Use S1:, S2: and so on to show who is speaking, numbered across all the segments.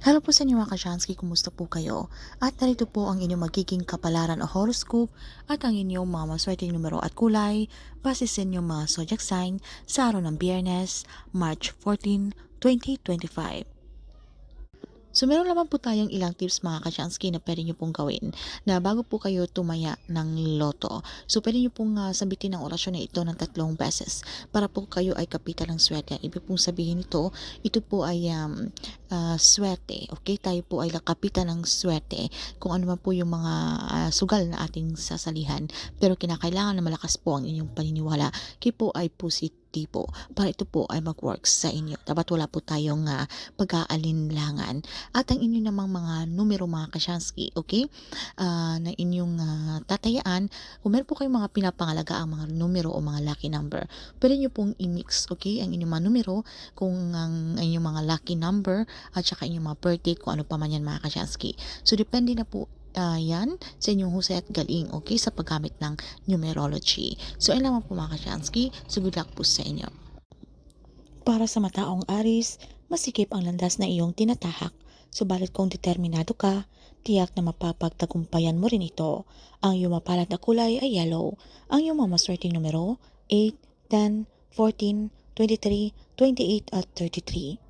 S1: Hello po sa inyo mga kasyansky, kumusta po kayo? At narito po ang inyong magiging kapalaran o horoscope at ang inyong mga maswerteng numero at kulay base sa inyong mga zodiac sign sa araw ng Biyernes, March 14, 2025. So meron naman po tayong ilang tips mga kasyansky na pwede nyo pong gawin na bago po kayo tumaya ng loto. So pwede nyo pong uh, sabitin ang orasyon na ito ng tatlong beses para po kayo ay kapitan ng swerte. Ibig pong sabihin ito, ito po ay um, uh, swerte. Okay, tayo po ay kapitan ng swerte kung ano man po yung mga uh, sugal na ating sasalihan. Pero kinakailangan na malakas po ang inyong paniniwala. Kaya po ay positibo para ito po ay mag-work sa inyo. Dapat wala po tayong uh, pag-aalinlangan. At ang inyo namang mga numero mga kasyansky, okay, uh, na inyong uh, tatayaan, kung meron po kayong mga pinapangalaga ang mga numero o mga lucky number, pwede nyo pong i-mix, okay, ang inyong mga numero, kung ang inyong mga lucky number, at saka inyong mga birthday, kung ano pa man yan mga kasyansky. So, depende na po uh, yan sa inyong husay at galing, okay, sa paggamit ng numerology. So, ayun lamang po mga kasyansky. So, good luck po sa inyo. Para sa mataong aris, masikip ang landas na iyong tinatahak. Subalit kung determinado ka, tiyak na mapapagtagumpayan mo rin ito. Ang iyong mapalad na kulay ay yellow. Ang iyong mamaswerteng numero, 8, 10, 14, 23, 28 at 33.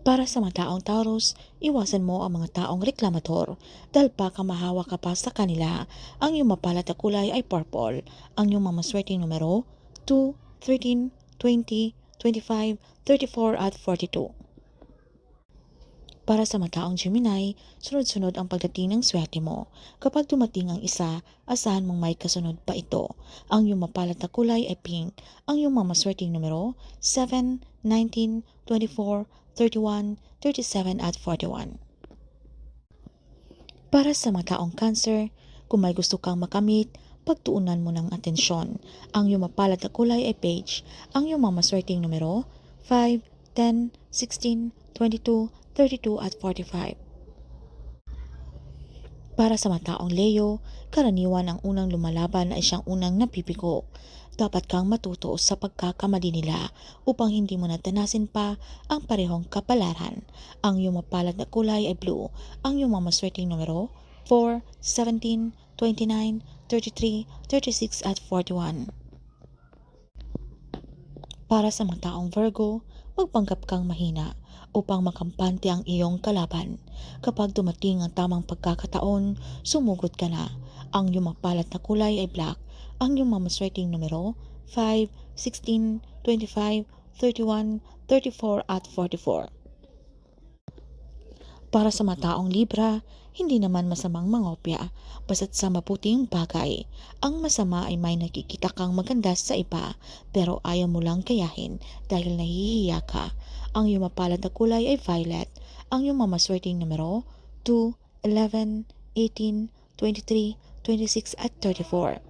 S1: Para sa mga taong Taurus, iwasan mo ang mga taong reklamador dahil baka mahawa ka pa sa kanila. Ang iyong mapalad na kulay ay purple. Ang iyong mamaswerteng numero 2, 13, 20, 25, 34 at 42. Para sa mga taong Gemini, sunod-sunod ang pagdating ng swerte mo. Kapag dumating ang isa, asahan mong may kasunod pa ito. Ang iyong mapalad na kulay ay pink. Ang iyong mamaswerteng numero 7, 19, 24, 31, 37 at 41. Para sa mga taong cancer, kung may gusto kang makamit, pagtuunan mo ng atensyon. Ang iyong mapalad na kulay ay page. Ang iyong mamaswerteng numero 5, 10, 16, 22, 32 at 45. Para sa mga taong Leo, karaniwan ang unang lumalaban ay siyang unang napipiko. Dapat kang matuto sa pagkakamali nila upang hindi mo natanasin pa ang parehong kapalaran. Ang iyong mapalad na kulay ay blue. Ang iyong mamaswerteng numero 4, 17, 29, 33, 36 at 41. Para sa mga taong Virgo, magpanggap kang mahina upang makampante ang iyong kalaban. Kapag dumating ang tamang pagkakataon, sumugod ka na. Ang iyong mapalad na kulay ay black. Ang iyong mamaswerteng numero 5, 16, 25, 31, 34 at 44. Para sa mataong Libra, hindi naman masamang mangopya basta't sa maputing bagay. Ang masama ay may nakikita kang maganda sa iba pero ayaw mo lang kayahin dahil nahihiya ka. Ang iyong mapalad na kulay ay violet. Ang iyong mamaswerteng numero 2, 11, 18, 23, 26 at 34.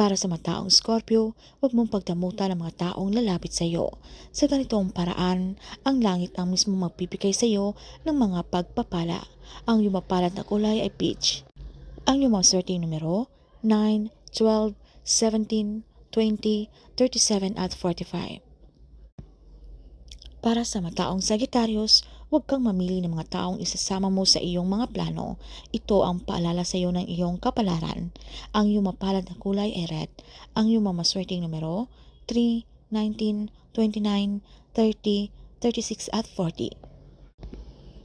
S1: Para sa mga taong Scorpio, huwag mong pagdamutan ang mga taong lalapit sa iyo. Sa ganitong paraan, ang langit ang mismo magbibigay sa iyo ng mga pagpapala. Ang iyong mapalad na kulay ay peach. Ang iyong mga certain numero 9, 12, 17, 20, 37 at 45. Para sa mga taong Sagittarius, huwag kang mamili ng mga taong isasama mo sa iyong mga plano. Ito ang paalala sa iyo ng iyong kapalaran. Ang iyong mapalad na kulay ay red. Ang iyong mamaswerteng numero 3, 19, 29, 30, 36 at 40.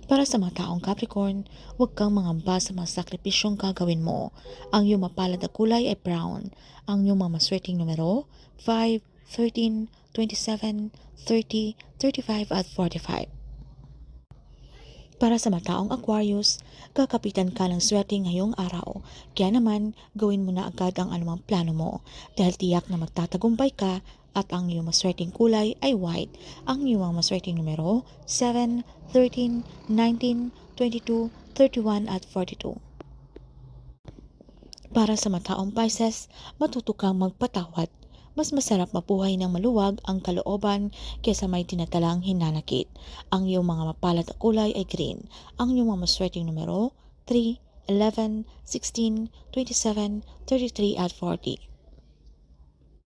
S1: Para sa mga taong Capricorn, huwag kang mangamba sa mga sakripisyong gagawin mo. Ang iyong mapalad na kulay ay brown. Ang iyong mamaswerteng numero 5, 13, 27, 30, 35 at 45. Para sa mataong Aquarius, kakapitan ka ng swerte ngayong araw. Kaya naman, gawin mo na agad ang anumang plano mo dahil tiyak na magtatagumpay ka at ang iyong maswerteng kulay ay white. Ang iyong maswerteng numero 7, 13, 19, 22, 31 at 42. Para sa mataong Pisces, matuto kang magpatawad mas masarap mabuhay ng maluwag ang kalooban kaysa may tinatalang hinanakit. Ang iyong mga mapalad na kulay ay green. Ang iyong mga maswerteng numero 3, 11, 16, 27, 33 at 40.